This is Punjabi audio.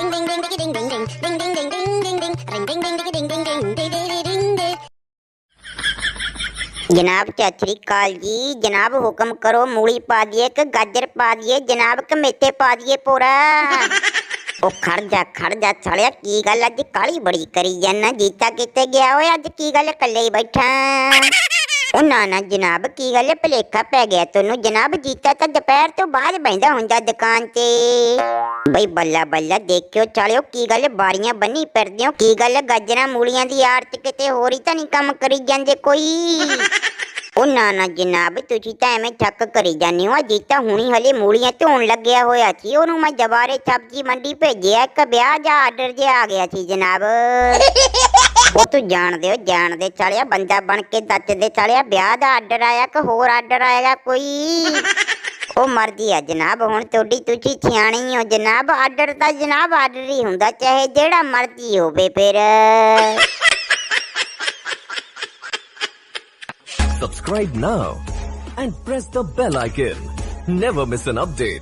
Ding ding ding ding ding ding ding ding ding ding ding ding ring ding ding ding ding ding ding ding ding ding ding ਜਨਾਬ ਸਤਿ ਸ੍ਰੀ ਅਕਾਲ ਜੀ ਜਨਾਬ ਹੁਕਮ ਕਰੋ ਮੂਲੀ ਪਾ ਦਈਏ ਕਿ ਗਾਜਰ ਪਾ ਦਈਏ ਜਨਾਬ ਕਿ ਮੇਥੇ ਪਾ ਦਈਏ ਪੂਰਾ ਉਹ ਖੜ ਜਾ ਖੜ ਜਾ ਸਾਲਿਆ ਕੀ ਗੱਲ ਅੱਜ ਕਾਲੀ ਬੜੀ ਕਰੀ ਜਾਂਦਾ ਜੀਤਾ ਕਿੱਥੇ ਗਿਆ ਓਏ ਅੱਜ ਕੀ ਗੱਲ ਇਕੱਲੇ ਹੀ ਬੈਠਾ ਉਹ ਨਾ ਨਾ ਜਨਾਬ ਕੀ ਗੱਲ ਹੈ? ਭਲੇਖਾ ਪੈ ਗਿਆ ਤੈਨੂੰ ਜਨਾਬ ਜੀਤਾ ਤਾਂ ਦੁਪਹਿਰ ਤੋਂ ਬਾਅਦ ਬੈਂਦਾ ਹੁੰਦਾ ਦੁਕਾਨ ਤੇ। ਬਈ ਬੱਲਾ ਬੱਲਾ, ਦੇਖਿਓ ਚਾਲਿਓ ਕੀ ਗੱਲ ਬਾਰੀਆਂ ਬੰਨੀ ਫਿਰਦੇ ਹੋ। ਕੀ ਗੱਲ ਗਾਜਰਾਂ ਮੂਲੀਆਂ ਦੀ ਆੜਤ ਕਿਤੇ ਹੋਰ ਹੀ ਤਾਂ ਨਹੀਂ ਕੰਮ ਕਰੀ ਜਾਂਦੇ ਕੋਈ? ਉਹ ਨਾ ਨਾ ਜਨਾਬ ਤੁਸੀਂ ਤਾਂ ਐਵੇਂ ਠੱਕ ਕਰੀ ਜਾਂਦੇ ਹੋ। ਜੀਤਾ ਹੁਣੀ ਹਲੇ ਮੂਲੀਆਂ ਧੋਣ ਲੱਗਿਆ ਹੋਇਆ ਸੀ। ਉਹਨੂੰ ਮੈਂ ਜਵਾਰੇ ਸਬਜ਼ੀ ਮੰਡੀ ਭੇਜਿਆ। ਇੱਕ ਵਿਆਹ ਜਾਂ ਆਰਡਰ ਜਿਹਾ ਆ ਗਿਆ ਸੀ ਜਨਾਬ। ਉਹ ਤੂੰ ਜਾਣਦੇ ਹੋ ਜਾਣਦੇ ਚਾਲਿਆ, ਬੰਦਾ ਬਣ ਕੇ ਦੱਸਦੇ ਚਾਲਿਆ, ਵਿਆਹ ਦਾ ਆਰਡਰ ਆਇਆ ਕਿ ਹੋਰ ਆਰਡਰ ਆਏਗਾ ਕੋਈ ਉਹ ਮਰਦੀ ਆ ਜਨਾਬ, ਹੁਣ ਤੁਹਾਡੀ ਤੁਸੀਂ ਸਿਆਣੀ ਹੋ ਜਨਾਬ ਆਰਡਰ ਤਾਂ ਜਨਾਬ ਆਰਡਰ ਹੀ ਹੁੰਦਾ, ਚਾਹੇ ਜਿਹੜਾ ਮਰਜ਼ੀ ਹੋਵੇ ਫਿਰ Subscribe now and press the bell icon. Never miss an update.